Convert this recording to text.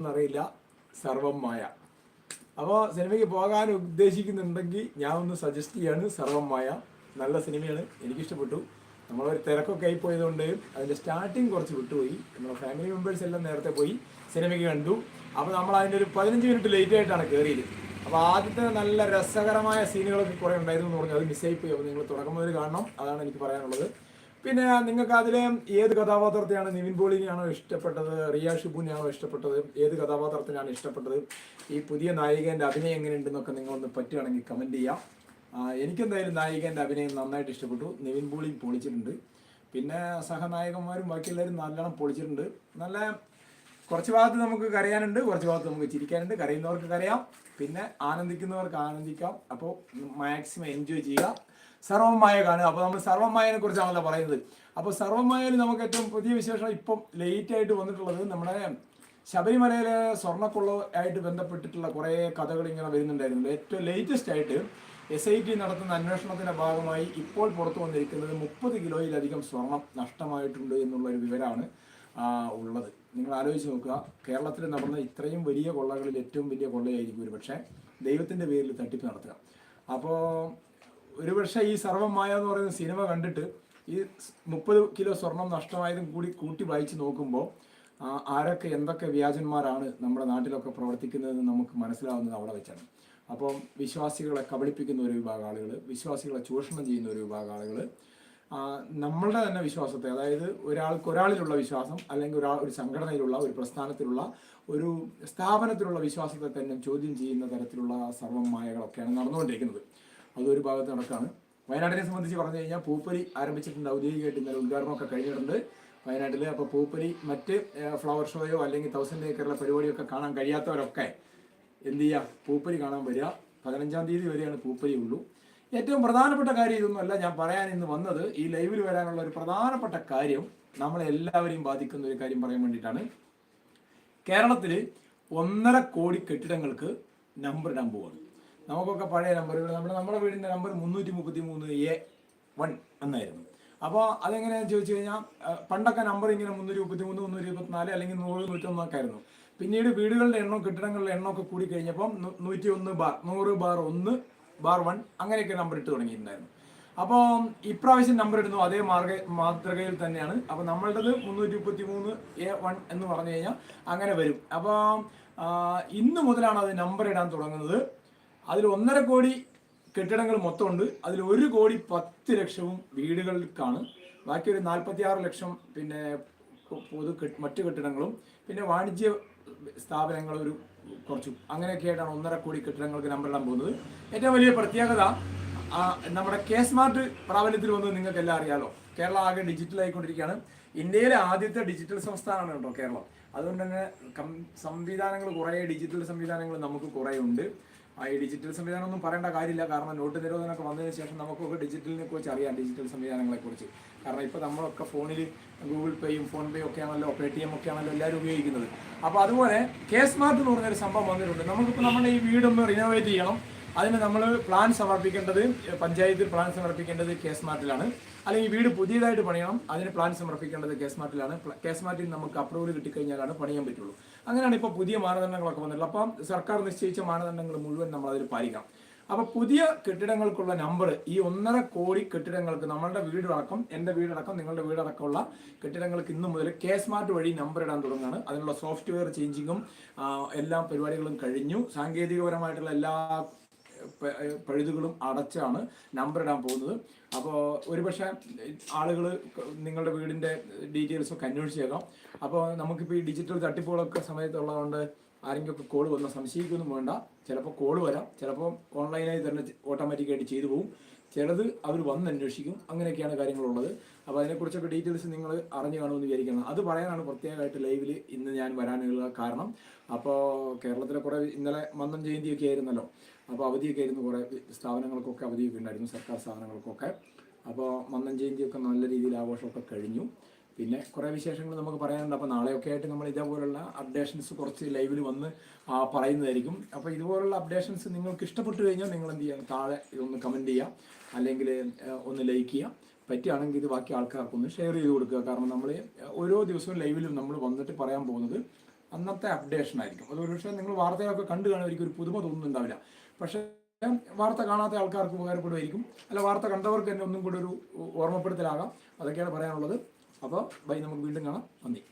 എന്നറിയില്ല. സർവം മായ. അപ്പോൾ സിനിമയ്ക്ക് പോകാൻ ഉദ്ദേശിക്കുന്നുണ്ടെങ്കിൽ ഞാൻ ഒന്ന് സജസ്റ്റ് ചെയ്യാണ് സർവം മായ. നല്ല സിനിമയാണ്. എനിക്കിഷ്ടപ്പെട്ടു. നമ്മളൊരു തിരക്കൊക്കെ ആയി പോയതുകൊണ്ട് അതിന്റെ സ്റ്റാർട്ടിങ് കുറച്ച് വിട്ടുപോയി. നമ്മുടെ ഫാമിലി മെമ്പേഴ്സ് എല്ലാം നേരത്തെ പോയി സിനിമയ്ക്ക് കണ്ടു. അപ്പോൾ നമ്മൾ അതിന്റെ ഒരു പതിനഞ്ച് മിനിറ്റ് ലേറ്റ് ആയിട്ടാണ് കയറിയത് അപ്പോൾ ആദ്യത്തെ നല്ല രസകരമായ സീനുകളൊക്കെ കുറേ ഉണ്ടായിരുന്നു എന്ന് പറഞ്ഞു. അത് മിസ്സായി പോയി. അപ്പോൾ നിങ്ങൾ തുടക്കം മുതൽ കാണണം. അതാണ് എനിക്ക് പറയാനുള്ളത്. പിന്നെ നിങ്ങൾക്ക് അതിലെ ഏത് കഥാപാത്രത്തെയാണ് നിവിൻ പോളിനെയാണോ ഇഷ്ടപ്പെട്ടത്? റിയ ഷിബുവിനെയാണോ ഇഷ്ടപ്പെട്ടത്? ഏത് കഥാപാത്രത്തിനാണ് ഇഷ്ടപ്പെട്ടത്? ഈ പുതിയ നായികന്റെ അഭിനയം എങ്ങനെയുണ്ടെന്നൊക്കെ നിങ്ങളൊന്ന് പറ്റുകയാണെങ്കിൽ കമന്റ് ചെയ്യാം. എനിക്കെന്തായാലും നായികന്റെ അഭിനയം നന്നായിട്ട് ഇഷ്ടപ്പെട്ടു. നിവിൻ പോളിയും പൊളിച്ചിട്ടുണ്ട്. പിന്നെ സഹനായകന്മാരും ബാക്കിയുള്ളവരും നല്ലോണം പൊളിച്ചിട്ടുണ്ട്. നല്ല കുറച്ച് ഭാഗത്ത് നമുക്ക് കരയാനുണ്ട് കുറച്ച് ഭാഗത്ത് നമുക്ക് ചിരിക്കാനുണ്ട്. കരയുന്നവർക്ക് കരയാം പിന്നെ ആനന്ദിക്കുന്നവർക്ക് ആനന്ദിക്കാം. അപ്പോൾ മാക്സിമം എൻജോയ് ചെയ്യുക. സർവമായ കാണുക. അപ്പോൾ നമ്മൾ സർവമായനെ കുറിച്ചാണല്ലോ പറയുന്നത്. അപ്പോൾ സർവമായയിൽ നമുക്ക് ഏറ്റവും പുതിയ വിശേഷം ഇപ്പം ലേറ്റ് ആയിട്ട് വന്നിട്ടുള്ളത് നമ്മുടെ ശബരിമലയിലെ സ്വർണക്കുള്ള ആയിട്ട് ബന്ധപ്പെട്ടിട്ടുള്ള കുറേ കഥകൾ ഇങ്ങനെ വരുന്നുണ്ടായിരുന്നു. ഏറ്റവും ലേറ്റസ്റ്റ് ആയിട്ട് എസ് ഐ ടി നടത്തുന്ന അന്വേഷണത്തിന്റെ ഭാഗമായി ഇപ്പോൾ പുറത്തു വന്നിരിക്കുന്നത് മുപ്പത് കിലോയിലധികം സ്വർണം നഷ്ടമായിട്ടുണ്ട് എന്നുള്ള ഒരു വിവരമാണ് ഉള്ളത്. നിങ്ങൾ ആലോചിച്ച് നോക്കുക. കേരളത്തിൽ നടന്ന ഇത്രയും വലിയ കൊള്ളകളിൽ ഏറ്റവും വലിയ കൊള്ളയായിരിക്കും ഒരു പക്ഷേ ദൈവത്തിന്റെ പേരിൽ തട്ടിപ്പ് നടത്തുക. അപ്പോൾ ഒരുപക്ഷെ ഈ സർവമായ എന്ന് പറയുന്ന സിനിമ കണ്ടിട്ട് ഈ മുപ്പത് കിലോ സ്വർണം നഷ്ടമായതും കൂടി കൂട്ടി വായിച്ച് നോക്കുമ്പോൾ ആരൊക്കെ എന്തൊക്കെ വ്യാജന്മാരാണ് നമ്മുടെ നാട്ടിലൊക്കെ പ്രവർത്തിക്കുന്നതെന്ന് നമുക്ക് മനസ്സിലാവുന്നത് അവിടെ വെച്ചാണ്. അപ്പം വിശ്വാസികളെ കബളിപ്പിക്കുന്ന ഒരു വിഭാഗം ആളുകൾ വിശ്വാസികളെ ചൂഷണം ചെയ്യുന്ന ഒരു വിഭാഗം ആളുകൾ നമ്മളുടെ തന്നെ വിശ്വാസത്തെ അതായത് ഒരാൾക്ക് ഒരാളിലുള്ള വിശ്വാസം അല്ലെങ്കിൽ ഒരാൾ ഒരു സംഘടനയിലുള്ള ഒരു പ്രസ്ഥാനത്തിലുള്ള ഒരു സ്ഥാപനത്തിലുള്ള വിശ്വാസത്തെ തന്നെ ചോദ്യം ചെയ്യുന്ന തരത്തിലുള്ള സർവമായകളൊക്കെയാണ് നടന്നുകൊണ്ടിരിക്കുന്നത്. അതൊരു ഭാഗത്ത് നടക്കാണ്. വയനാടിനെ സംബന്ധിച്ച് പറഞ്ഞു കഴിഞ്ഞാൽ പൂപ്പലി ആരംഭിച്ചിട്ടുണ്ട് ഔദ്യോഗികമായിട്ട് ഇന്നലെ ഉദ്ഘാടനമൊക്കെ കഴിഞ്ഞിട്ടുണ്ട് വയനാട്ടിൽ അപ്പോൾ പൂപ്പലി മറ്റ് ഫ്ലവർ ഷോയോ അല്ലെങ്കിൽ തൗസൻഡ് ഏക്കറിലെ പരിപാടിയൊക്കെ കാണാൻ കഴിയാത്തവരൊക്കെ എന്ത് ചെയ്യുക പൂപ്പലി കാണാൻ വരിക. പതിനഞ്ചാം തീയതി വരെയാണ് പൂപ്പലി ഉള്ളൂ. ഏറ്റവും പ്രധാനപ്പെട്ട കാര്യം ഇതൊന്നുമല്ല ഞാൻ പറയാൻ ഇന്ന് വന്നത് ഈ ലൈവിൽ വരാനുള്ള ഒരു പ്രധാനപ്പെട്ട കാര്യം നമ്മളെ എല്ലാവരെയും ബാധിക്കുന്ന ഒരു കാര്യം പറയാൻ വേണ്ടിയിട്ടാണ്. കേരളത്തിൽ ഒന്നര കോടി കെട്ടിടങ്ങൾക്ക് നമ്പർ പോവാണ്. നമുക്കൊക്കെ പഴയ നമ്പറുകൾ നമ്മുടെ നമ്മുടെ വീടിന്റെ നമ്പർ മുന്നൂറ്റി മുപ്പത്തി മൂന്ന് എ വൺ എന്നായിരുന്നു. അപ്പോൾ അതെങ്ങനെയാണെന്ന് ചോദിച്ചു കഴിഞ്ഞാൽ പണ്ടൊക്കെ നമ്പർ ഇങ്ങനെ മുന്നൂറ്റി മുപ്പത്തി മൂന്ന് മുന്നൂറ്റി ഇരുപത്തിനാല് അല്ലെങ്കിൽ നൂറ് നൂറ്റൊന്നൊക്കെ ആയിരുന്നു. പിന്നീട് വീടുകളുടെ എണ്ണം കെട്ടിടങ്ങളുടെ എണ്ണമൊക്കെ കൂടി കഴിഞ്ഞപ്പം നൂറ്റി ഒന്ന് ബാർ നൂറ് ബാർ ഒന്ന് ബാർ വൺ അങ്ങനെയൊക്കെ നമ്പർ ഇട്ട് തുടങ്ങിയിട്ടുണ്ടായിരുന്നു. അപ്പോൾ ഇപ്രാവശ്യം നമ്പർ ഇടുന്നു അതേ മാർഗ മാതൃകയിൽ തന്നെയാണ്. അപ്പോൾ നമ്മളുടേത് മുന്നൂറ്റി മുപ്പത്തി മൂന്ന് എ വൺ എന്ന് പറഞ്ഞു കഴിഞ്ഞാൽ അങ്ങനെ വരും. അപ്പോൾ ഇന്ന് മുതലാണ് അത് നമ്പർ ഇടാൻ തുടങ്ങുന്നത്. അതിൽ ഒന്നര കോടി കെട്ടിടങ്ങൾ മൊത്തമുണ്ട്. അതിൽ ഒരു കോടി പത്ത് ലക്ഷവും വീടുകൾക്കാണ്. ബാക്കി ഒരു നാൽപ്പത്തി ലക്ഷം പിന്നെ പൊതു മറ്റു കെട്ടിടങ്ങളും. പിന്നെ വാണിജ്യ സ്ഥാപനങ്ങൾ ഒരു കുറച്ചു അങ്ങനെയൊക്കെ ആയിട്ടാണ് ഒന്നര കോടി കെട്ടിടങ്ങൾക്ക് നമ്പർ ഇടാൻ പോകുന്നത്. ഏറ്റവും വലിയ പ്രത്യേകത നമ്മുടെ കെ സ്മാർട്ട് പ്രാബല്യത്തിൽ വന്നത് നിങ്ങൾക്ക് എല്ലാം അറിയാലോ. കേരളം ആകെ ഡിജിറ്റൽ ആയിക്കൊണ്ടിരിക്കുകയാണ്. ഇന്ത്യയിലെ ആദ്യത്തെ ഡിജിറ്റൽ സംസ്ഥാനമാണ് കേട്ടോ കേരളം. അതുകൊണ്ട് തന്നെ സംവിധാനങ്ങൾ കുറേ ഡിജിറ്റൽ സംവിധാനങ്ങൾ നമുക്ക് കുറേ ഉണ്ട്. ഈ ഡിജിറ്റൽ സംവിധാനം ഒന്നും പറയേണ്ട കാര്യമില്ല. കാരണം നോട്ട് നിരോധനമൊക്കെ വന്നതിന് ശേഷം നമുക്കൊക്കെ ഡിജിറ്റലിനെ കുറിച്ച് അറിയാം ഡിജിറ്റൽ സംവിധാനങ്ങളെ കുറിച്ച്. കാരണം ഇപ്പോൾ നമ്മളൊക്കെ ഫോണിൽ ഗൂഗിൾ പേയും ഫോൺ പേയും ഒക്കെ ആണല്ലോ പേ ടി എം ഒക്കെ ആണല്ലോ എല്ലാവരും ഉപയോഗിക്കുന്നത്. അപ്പോൾ അതുപോലെ കെ സ്മാർട്ട് എന്ന് പറഞ്ഞൊരു സംഭവം വന്നിട്ടുണ്ട്. നമുക്കിപ്പോൾ നമ്മുടെ ഈ വീടൊന്ന് റിനോവേറ്റ് ചെയ്യണം. അതിന് നമ്മൾ പ്ലാൻ സമർപ്പിക്കേണ്ടത് പഞ്ചായത്തിൽ പ്ലാൻ സമർപ്പിക്കേണ്ടത് കെ സ്മാർട്ടിലാണ് അല്ലെങ്കിൽ വീട് പുതിയതായിട്ട് പണിയണം അതിന് പ്ലാൻ സമർപ്പിക്കേണ്ടത് കെ സ്മാർട്ടിലാണ് കെ സ്മാർട്ടിൽ നമുക്ക് അപ്രൂവൽ കിട്ടിക്കഴിഞ്ഞാലാണ് പണിയാൻ പറ്റുള്ളൂ. അങ്ങനെയാണ് ഇപ്പോൾ പുതിയ മാനദണ്ഡങ്ങളൊക്കെ വന്നിട്ടുള്ളത്. അപ്പം സർക്കാർ നിശ്ചയിച്ച മാനദണ്ഡങ്ങൾ മുഴുവൻ നമ്മൾ അതിൽ പാലിക്കാം അപ്പൊ പുതിയ കെട്ടിടങ്ങൾക്കുള്ള നമ്പർ ഈ ഒന്നര കോടി കെട്ടിടങ്ങൾക്ക് നമ്മളുടെ വീടടക്കം എന്റെ വീടടക്കം നിങ്ങളുടെ വീടടക്കമുള്ള കെട്ടിടങ്ങൾക്ക് ഇന്നു മുതൽ കെ സ്മാർട്ട് വഴി നമ്പർ ഇടാൻ തുടങ്ങുകയാണ്. അതിനുള്ള സോഫ്റ്റ്വെയർ ചേഞ്ചിങ്ങും എല്ലാ പരിപാടികളും കഴിഞ്ഞു. സാങ്കേതികപരമായിട്ടുള്ള എല്ലാ പഴുതുകളും അടച്ചാണ് നമ്പർ ഇടാൻ പോകുന്നത്. അപ്പോൾ ഒരുപക്ഷെ ആളുകൾ നിങ്ങളുടെ വീടിന്റെ ഡീറ്റെയിൽസ് ഒക്കെ അന്വേഷിച്ചേക്കാം. അപ്പോൾ നമുക്കിപ്പോൾ ഈ ഡിജിറ്റൽ തട്ടിപ്പുകളൊക്കെ സമയത്തുള്ളതുകൊണ്ട് ആരെങ്കിലുമൊക്കെ കോൾ വന്ന സംശയിക്കൊന്നും വേണ്ട. ചിലപ്പോൾ കോൾ വരാം. ചിലപ്പോൾ ഓൺലൈനായി തന്നെ ഓട്ടോമാറ്റിക്കായിട്ട് ചെയ്തു പോകും ചിലത് അവർ വന്ന് അന്വേഷിക്കും. അങ്ങനെയൊക്കെയാണ് കാര്യങ്ങളുള്ളത്. അപ്പോൾ അതിനെക്കുറിച്ചൊക്കെ ഡീറ്റെയിൽസ് നിങ്ങൾ അറിഞ്ഞു കാണുമെന്ന് വിചാരിക്കണം അത് പറയാനാണ് പ്രത്യേകമായിട്ട് ലൈവിൽ ഇന്ന് ഞാൻ വരാനുള്ള കാരണം. അപ്പോൾ കേരളത്തിലെ കുറേ ഇന്നലെ മന്ദം ജയന്തിയൊക്കെ ആയിരുന്നല്ലോ. അപ്പോൾ അവധിയൊക്കെ ആയിരുന്നു കുറേ സ്ഥാപനങ്ങൾക്കൊക്കെ അവധിയൊക്കെ ഉണ്ടായിരുന്നു. സർക്കാർ സ്ഥാപനങ്ങൾക്കൊക്കെ. അപ്പോൾ മന്ദം ജയന്തിയൊക്കെ നല്ല രീതിയിൽ ആഘോഷമൊക്കെ കഴിഞ്ഞു. പിന്നെ കുറേ വിശേഷങ്ങൾ നമുക്ക് പറയാനുണ്ട്. അപ്പോൾ നാളെയൊക്കെ ആയിട്ട് നമ്മൾ ഇതേപോലുള്ള അപ്ഡേഷൻസ് കുറച്ച് ലൈവിൽ വന്ന് പറയുന്നതായിരിക്കും. അപ്പോൾ ഇതുപോലുള്ള അപ്ഡേഷൻസ് നിങ്ങൾക്ക് ഇഷ്ടപ്പെട്ടു കഴിഞ്ഞാൽ നിങ്ങൾ എന്ത് ചെയ്യാം? താഴെ ഇതൊന്ന് കമന്റ് ചെയ്യുക അല്ലെങ്കിൽ ഒന്ന് ലൈക്ക് ചെയ്യുക പറ്റുകയാണെങ്കിൽ ഇത് ബാക്കി ആൾക്കാർക്കൊന്ന് ഷെയർ ചെയ്ത് കൊടുക്കുക. കാരണം നമ്മൾ ഓരോ ദിവസവും ലൈവിലും നമ്മൾ വന്നിട്ട് പറയാൻ പോകുന്നത് അന്നത്തെ അപ്ഡേഷൻ ആയിരിക്കും. അത് ഒരുപക്ഷെ നിങ്ങൾ വാർത്തകളൊക്കെ കണ്ടു കാണുമായിരിക്കും ഒരു പുതുമ തോന്നുന്നുണ്ടാവില്ല പക്ഷേ വാർത്ത കാണാത്ത ആൾക്കാർക്ക് ഉപകാരപ്പെടുമായിരിക്കും. അല്ല വാർത്ത കണ്ടവർക്ക് തന്നെ ഒന്നും കൂടെ ഒരു ഓർമ്മപ്പെടുത്തലാകാം. അതൊക്കെയാണ് പറയാനുള്ളത്. അപ്പോൾ ബൈ നമുക്ക് വീണ്ടും കാണാം. നന്ദി.